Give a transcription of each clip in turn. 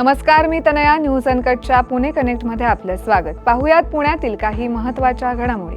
नमस्कार मी तनया. न्यूज अनकटच्या पुणे कनेक्टमध्ये आपलं स्वागत. पाहुयात पुण्यातील काही महत्त्वाच्या घडामोडी.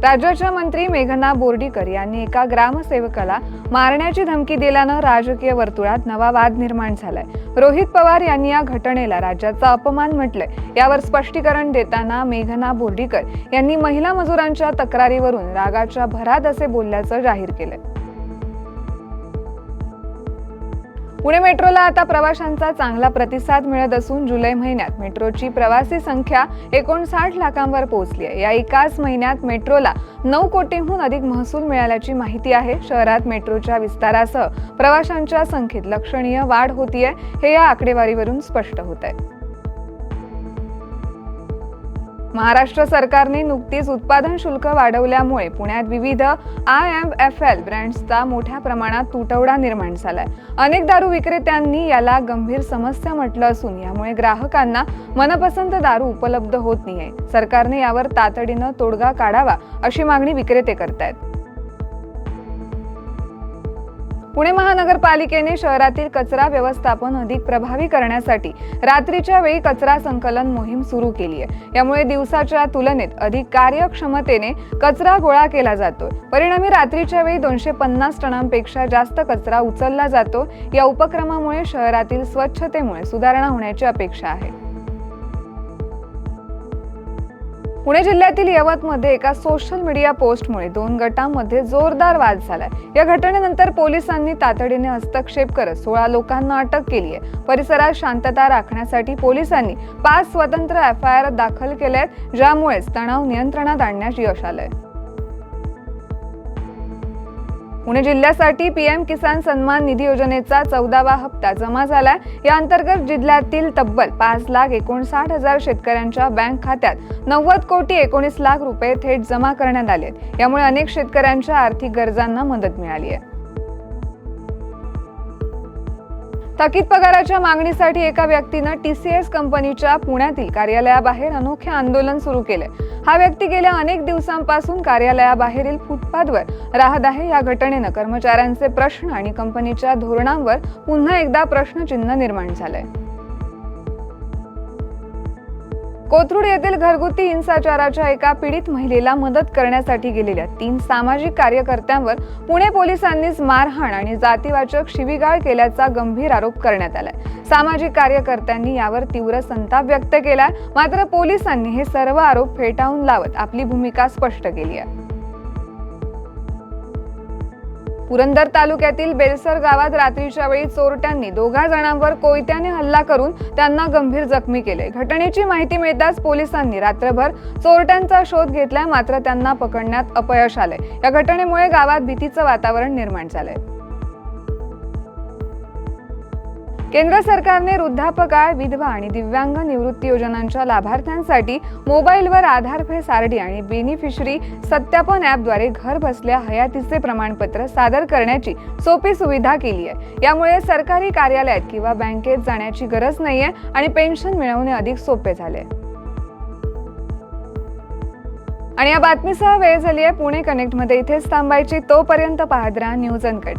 राज्याच्या मंत्री मेघना बोर्डीकर यांनी एका ग्रामसेवकाला मारण्याची धमकी दिल्यानं राजकीय वर्तुळात नवा वाद निर्माण झालाय. रोहित पवार यांनी या घटनेला राज्याचा अपमान म्हटलंय. यावर स्पष्टीकरण देताना मेघना बोर्डीकर यांनी महिला मजुरांच्या तक्रारीवरून रागाच्या भरात असे बोलल्याचं जाहीर केलंय. पुणे मेट्रोला आता प्रवाशांचा चांगला प्रतिसाद मिळत असून जुलै महिन्यात मेट्रोची प्रवासी संख्या एकोणसाठ लाखांवर पोहोचली आहे. या एकाच महिन्यात मेट्रोला नऊ कोटींहून अधिक महसूल मिळाल्याची माहिती आहे. शहरात मेट्रोच्या विस्तारासह प्रवाशांच्या संख्येत लक्षणीय वाढ होतीये हे या आकडेवारीवरून स्पष्ट होत आहे महाराष्ट्र सरकारने नुकतीच उत्पादन शुल्क वाढवल्यामुळे पुण्यात विविध आय एम एफ एल ब्रँड्सचा मोठ्या प्रमाणात तुटवडा निर्माण झालाय. अनेक दारू विक्रेत्यांनी याला गंभीर समस्या म्हटलं असून यामुळे ग्राहकांना मनपसंत दारू उपलब्ध होत नाहीये. सरकारने यावर तातडीनं तोडगा काढावा अशी मागणी विक्रेते करतायत. पुणे महानगरपालिकेने शहरातील कचरा व्यवस्थापन अधिक प्रभावी करण्यासाठी रात्रीच्या वेळी कचरा संकलन मोहीम सुरू केली आहे. यामुळे दिवसाच्या तुलनेत अधिक कार्यक्षमतेने कचरा गोळा केला जातोय. परिणामी रात्रीच्या वेळी दोनशे पन्नास टनांपेक्षा जास्त कचरा उचलला जातो. या उपक्रमामुळे शहरातील स्वच्छतेमुळे सुधारणा होण्याची अपेक्षा आहे. पुणे जिल्ह्यातील यवतमध्ये एका सोशल मीडिया पोस्टमुळे दोन गटांमध्ये जोरदार वाद झालाय. या घटनेनंतर पोलिसांनी तातडीने हस्तक्षेप करत सोळा लोकांना अटक केली आहे. परिसरात शांतता राखण्यासाठी पोलिसांनी पाच स्वतंत्र एफ आय आर दाखल केले आहेत ज्यामुळेच तणाव नियंत्रणात आणण्यास यश आलंय. पुणे जिल्ह्यासाठी पीएम किसान सन्मान निधी योजनेचा चौदावा हप्ता जमा झाला या अंतर्गत जिल्ह्यातील तब्बल पाच लाख एकोणसाठ हजार शेतकऱ्यांच्या बँक खात्यात नव्वद कोटी एकोणीस लाख रुपये थेट जमा करण्यात आले आहेत यामुळे अनेक शेतकऱ्यांच्या आर्थिक गरजांना मदत मिळाली आहे. थकीत पगाराच्या मागणीसाठी एका व्यक्तीनं टी सी एस कंपनीच्या पुण्यातील कार्यालयाबाहेर अनोखे आंदोलन सुरू केले. हा व्यक्ती गेल्या अनेक दिवसांपासून कार्यालयाबाहेरील फुटपाथवर राहत आहे. या घटनेनं कर्मचाऱ्यांचे प्रश्न आणि कंपनीच्या धोरणांवर पुन्हा एकदा प्रश्नचिन्ह निर्माण झालंय. कोथरूड येथील घरगुती हिंसाचाराच्या एका पीडित महिलेला मदत करण्यासाठी गेलेल्या तीन सामाजिक कार्यकर्त्यांवर पुणे पोलिसांनीच मारहाण आणि जातीवाचक शिवीगाळ केल्याचा गंभीर आरोप करण्यात आलाय. सामाजिक कार्यकर्त्यांनी यावर तीव्र संताप व्यक्त केलाय. मात्र पोलिसांनी हे सर्व आरोप फेटाळून लावत आपली भूमिका स्पष्ट केली आहे. पुरंदर तालुक्यातील बेलसर गावात रात्रीच्या वेळी चोरट्यांनी दोघा जणांवर कोयत्याने हल्ला करून त्यांना गंभीर जखमी केले. घटनेची माहिती मिळताच पोलिसांनी रात्रभर चोरट्यांचा शोध घेतलाय मात्र त्यांना पकडण्यात अपयश आले. या घटनेमुळे गावात भीतीचं वातावरण निर्माण झालंय. केंद्र सरकारने वृद्धापकाळ विधवा आणि दिव्यांग निवृत्ती योजनांच्या लाभार्थ्यांसाठी मोबाईलवर आधार फेस आरडी आणि बेनिफिशरी सत्यापन ॲपद्वारे घर बसल्या हयातीचे प्रमाणपत्र सादर करण्याची सोपी सुविधा केली आहे. यामुळे सरकारी कार्यालयात किंवा बँकेत जाण्याची गरज नाहीये आणि पेन्शन मिळवणे अधिक सोपे झाले. आणि या बातमीसह वेळ झाली आहे. पुणे कनेक्टमध्ये इथेच थांबायची. तोपर्यंत पाहत राहा न्यूज अनकट.